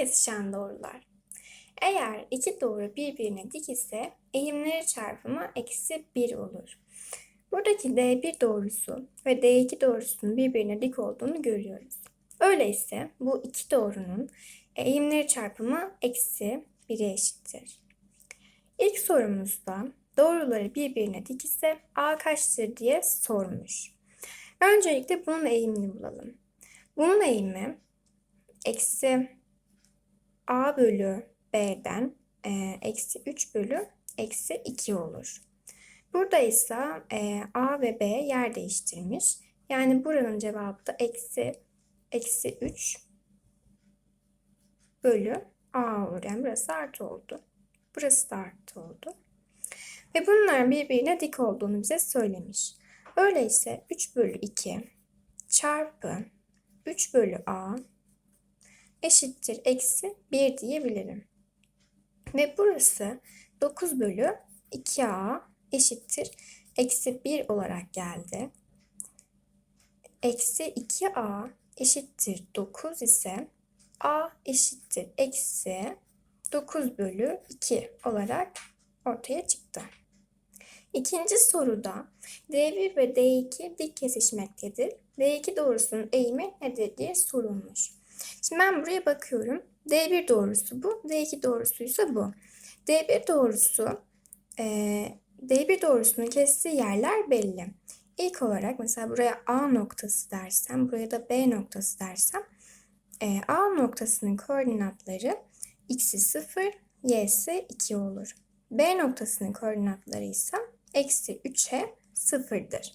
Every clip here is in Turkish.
kesişen doğrular. Eğer iki doğru birbirine dik ise eğimleri çarpımı eksi 1 olur. Buradaki D1 doğrusu ve D2 doğrusunun birbirine dik olduğunu görüyoruz. Öyleyse bu iki doğrunun eğimleri çarpımı eksi 1'e eşittir. İlk sorumuzda doğruları birbirine dik ise A kaçtır diye sormuş. Öncelikle bunun eğimini bulalım. Bunun eğimi eksi A bölü B'den e, eksi 3 bölü eksi 2 olur. Burada ise e, A ve B yer değiştirmiş. Yani buranın cevabı da eksi eksi 3 bölü A olur. Yani burası artı oldu. Burası da artı oldu. Ve bunların birbirine dik olduğunu bize söylemiş. Öyleyse 3 bölü 2 çarpı 3 bölü A eşittir eksi 1 diyebilirim. Ve burası 9 bölü 2A eşittir eksi 1 olarak geldi. Eksi 2A eşittir 9 ise A eşittir eksi 9 bölü 2 olarak ortaya çıktı. İkinci soruda D1 ve D2 dik kesişmektedir. D2 doğrusunun eğimi nedir diye sorulmuş. Şimdi ben buraya bakıyorum. D1 doğrusu bu, D2 doğrusuysa bu. D1 doğrusu, e, D1 doğrusunun kestiği yerler belli. İlk olarak mesela buraya A noktası dersem, buraya da B noktası dersem, e, A noktasının koordinatları x'i 0, y'si 2 olur. B noktasının koordinatları ise eksi 3'e 0'dır.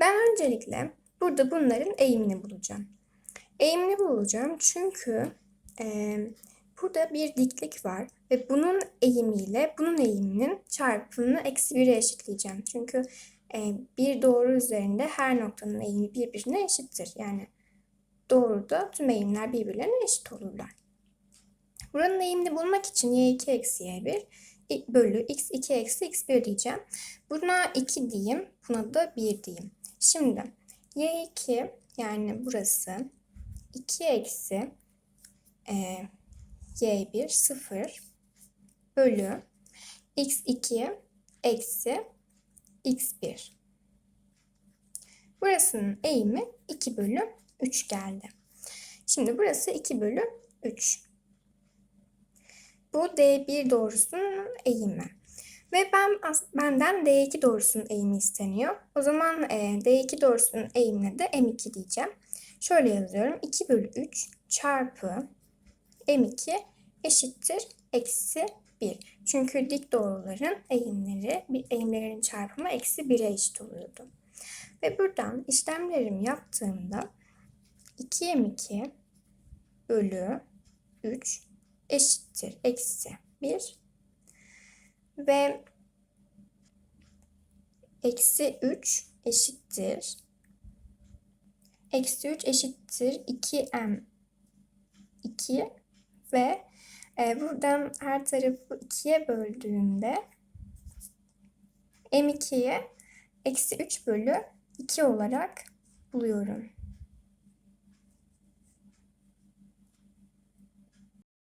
Ben öncelikle burada bunların eğimini bulacağım. Eğimini bulacağım çünkü e, burada bir diklik var ve bunun eğimiyle bunun eğiminin çarpımını eksi 1'e eşitleyeceğim. Çünkü e, bir doğru üzerinde her noktanın eğimi birbirine eşittir. Yani doğruda tüm eğimler birbirlerine eşit olurlar. Buranın eğimini bulmak için y2 eksi y1 bölü x2 eksi x1 diyeceğim. Buna 2 diyeyim, buna da 1 diyeyim. Şimdi y2 yani burası 2 eksi e, y1 0 bölü x2 eksi x1. Burasının eğimi 2 bölü 3 geldi. Şimdi burası 2 bölü 3. Bu D1 doğrusunun eğimi. Ve ben benden D2 doğrusunun eğimi isteniyor. O zaman e, D2 doğrusunun eğimine de M2 diyeceğim. Şöyle yazıyorum. 2 bölü 3 çarpı M2 eşittir eksi 1. Çünkü dik doğruların eğimleri, bir eğimlerin çarpımı eksi 1'e eşit oluyordu. Ve buradan işlemlerimi yaptığımda 2M2 bölü 3 eşittir eksi 1 ve eksi 3 eşittir eksi 3 eşittir 2m 2 ve e, buradan her tarafı 2'ye böldüğümde m2'ye eksi 3 bölü 2 olarak buluyorum.